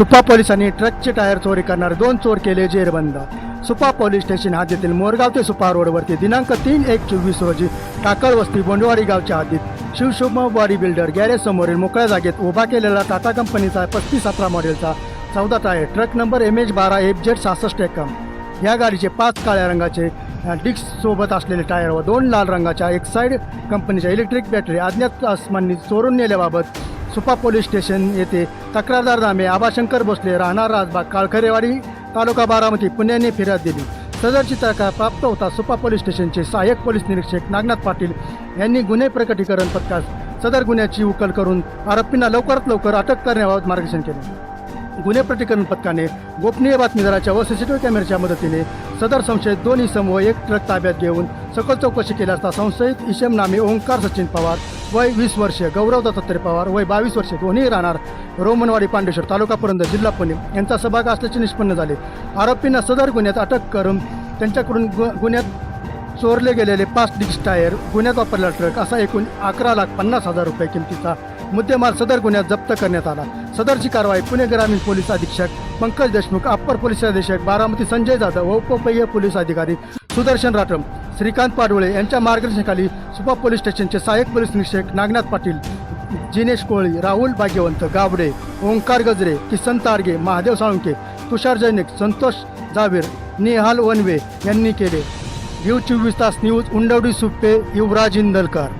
सुपा पोलिसांनी ट्रकचे टायर चोरी करणारे दोन चोर केले जेरबंद. सुपा पोलीस स्टेशन हद्दीतील मोरगाव ते सुपा रोडवरती दिनांक तीन एक चोवीस रोजी टाकळ वस्ती बोंडवाडी गावच्या हद्दीत शिवशुभ बॉडी बिल्डर गॅरेज समोरील मोकळ्या जागेत उभा केलेला टाटा कंपनीचा पस्तीस सतरा मॉडेलचा चौदा tyre truck number M H बारा एफ जेड सहासष्ट एकम. या गाडीचे पाच काळ्या रंगाचे डिक्स सोबत असलेले टायर व दोन लाल रंगाच्या एक साईड कंपनीच्या इलेक्ट्रिक बॅटरी अज्ञात आसमांनी चोरून नेल्याबाबत सुपा पोलीस स्टेशन येथे तक्रारदार नामे आबाशंकर भोसले राहणार राजबाग काळखरेवाडी तालुका बारामती पुण्याने फिर्याद दिली. सदरची तक्रार प्राप्त होता सुपा पोलीस स्टेशनचे सहाय्यक पोलीस निरीक्षक नागनाथ पाटील यांनी गुन्हे प्रकटीकरण पथकास सदर गुन्ह्याची उकल करून आरोपींना लवकरात लवकर अटक करण्याबाबत मार्गदर्शन केले. गुन्हे प्रतिकरण पथकाने गोपनीय बातमीदाराच्या व सीसीटीव्ही कॅमेऱ्याच्या मदतीने सदर संशयित दोन्ही समूह एक ट्रक ताब्यात घेऊन सखोल चौकशी केली असता संशयित इशम नामे ओंकार सचिन पवार वय वीस वर्षे गौरव दत्तात्रय पवार वय बावीस वर्षे दोन्ही राहणार. रोमनवाडी पांडेश्वर तालुका पुरंदर जिल्हा पुणे. यांचा सहभाग असल्याचे निष्पन्न झाले. आरोपींना सदर गुन्ह्यात अटक करून त्यांच्याकडून गु- गुन्ह्यात चोरले गेलेले पाच डिस्क टायर गुन्ह्यात वापरला ट्रक असा एकूण अकरा लाख पन्नास हजार रुपये किमतीचा मुद्देमाल सदर गुन्ह्यात जप्त करण्यात आला. सदरची कारवाई पुणे ग्रामीण पोलीस अधीक्षक पंकज देशमुख अप्पर पोलीस अधीक्षक बारामती संजय जाधव व उपपय पोलीस अधिकारी सुदर्शन राठम श्रीकांत पाडोळे यांच्या मार्गदर्शनाखाली सुपा पोलीस स्टेशनचे सहाय्यक पोलीस निरीक्षक नागनाथ पाटील जिनेश कोळी राहुल भाग्यवंत गावडे ओंकार गजरे किसन तारगे महादेव साळुंके तुषार जैनिक संतोष जावीर निहाल वनवे यांनी केले. व्ह्यू चोवीस तास न्यूज उंडवडी सुप्पे युवराज इंदलकर.